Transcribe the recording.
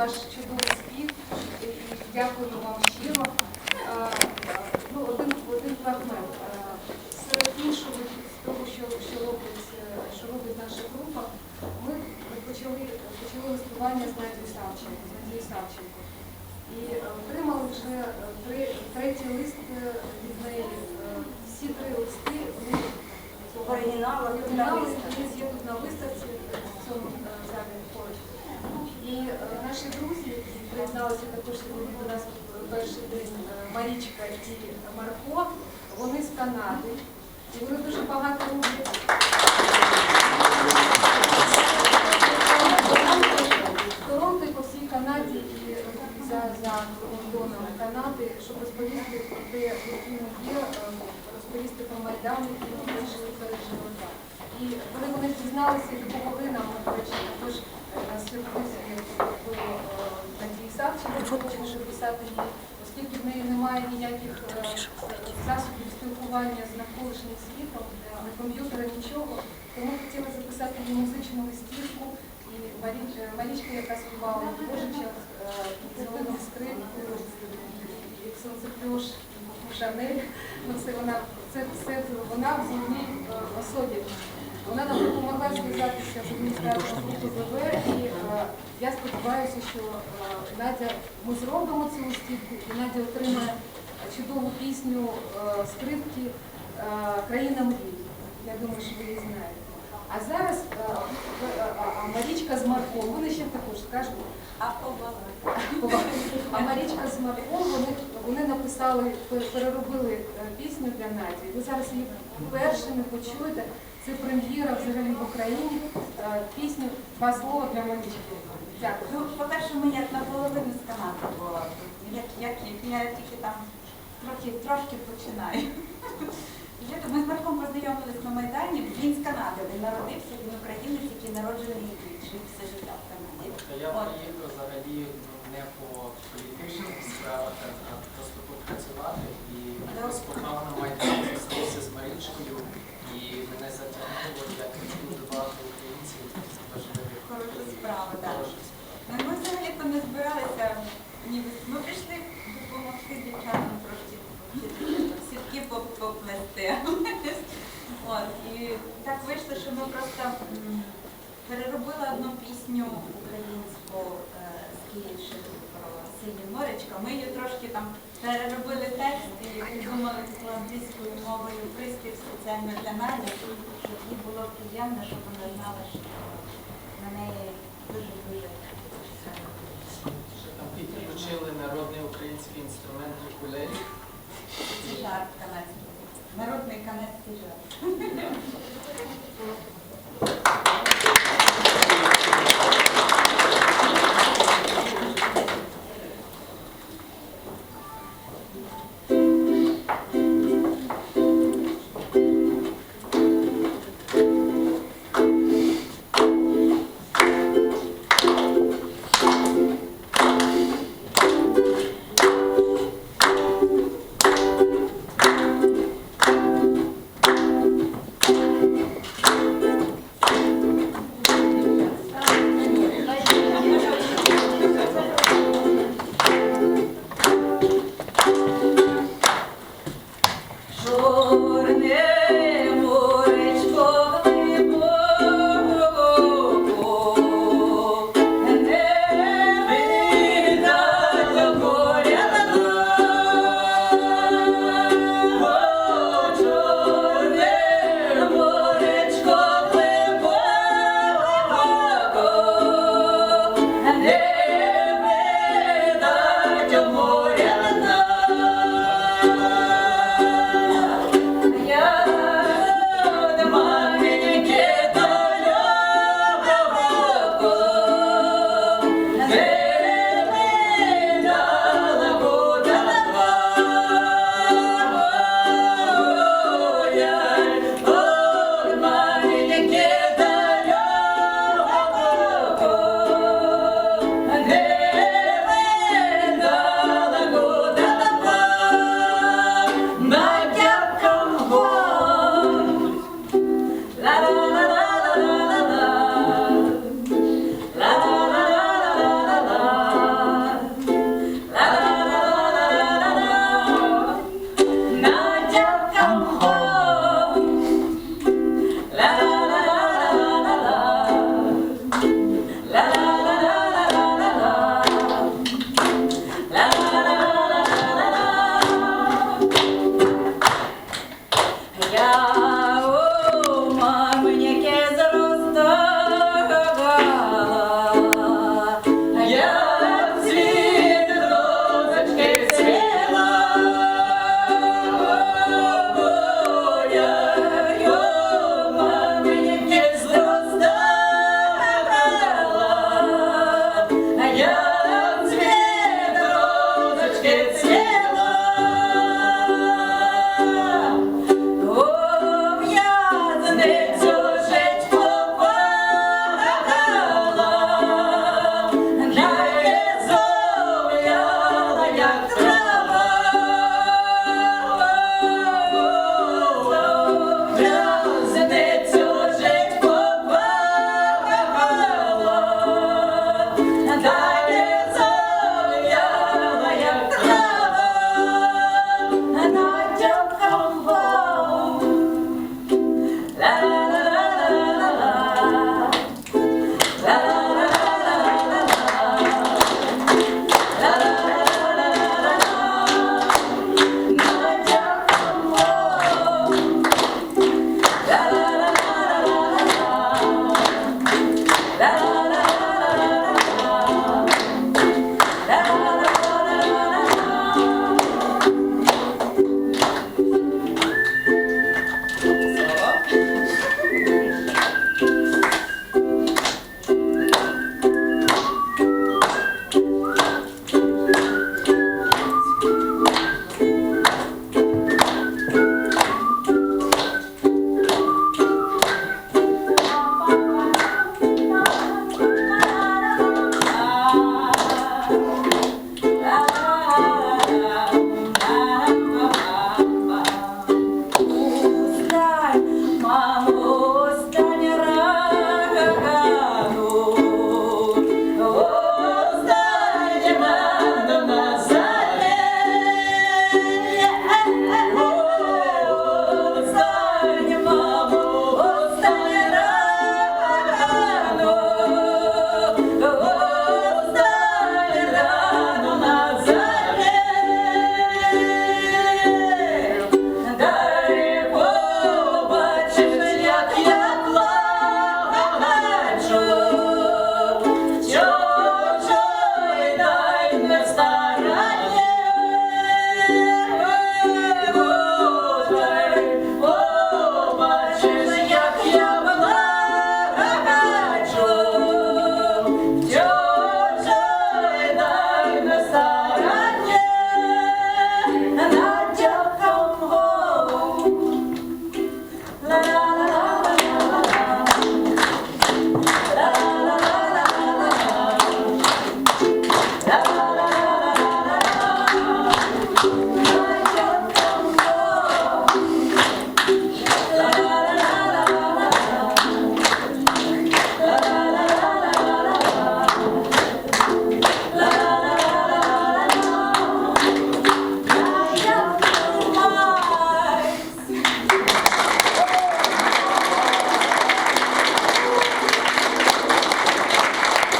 ваш чудовий спів дякую вам щиро. Е, Ну, один, один фрагмент. Е, Серед іншого, з того, що, що, робить, е, що робить наша група, ми почали, почали листування з Надією Савченко, з Надією Савченко. І отримали вже три, третій лист від неї. Всі три листи вони Оригінали тут оригінали, вони є тут на виставці приєдналися також сьогодні до нас перший день е, Марічка і Марко, вони з Канади. І вони дуже багато роблять. Торонто і по всій Канаді і за, за кордоном Канади, щоб розповісти про те, які ми є, е, розповісти про Майдан, який ми пережили. І коли вони дізналися, і допомогли нам, до речі, також е, на сюрпризі до е, Надії Савченко, писати їй, оскільки в неї немає ніяких е, засобів спілкування з навколишнім світом, не комп'ютера, нічого, тому хотіли записати їй музичну листівку. І е, Марічка, яка співала в Божичах, зелену скрипку, і сонцеплюш, Шанель, ну це вона, це все вона в одній е, особі. Вона нам допомогла зв'язатися з адміністрацією ВВ, і е, я сподіваюся, що е, Надя, ми зробимо цю листівку, і Надя отримає чудову пісню е, скрипки Країна мрій. Я думаю, що ви її знаєте. А зараз е, е, а Марічка з Марком, вони ще також скажуть. А Марічка з Марком, вони, вони написали, переробили е, пісню для Наді. Ви зараз її першими почуєте. Це прем'єра взагалі в Україні. Е, Пісню «Два слова для Марічки. Дякую. Ну, по-перше, ми як наполовину з Канади була. Як, як, я тільки там трохи, трошки починаю. Ми з Марком познайомились на Майдані. Він Канади. де народився, він українець, який народжений і жив все життя в Канаді. Та я приїхав взагалі ну, не по політичних справах, а просто попрацювати. І на Майдані зустрівся з Марічкою, і мене затягнуло, як дуже багато українців пісню українську е, з Київщини про синю Норечка. Ми її трошки там переробили текст і придумали англійською мовою приспів спеціально для мене, щоб їй було приємно, щоб вона знала, що на неї дуже-дуже підключили народний український інструмент. Жарт канадський. Народний канадський жарт.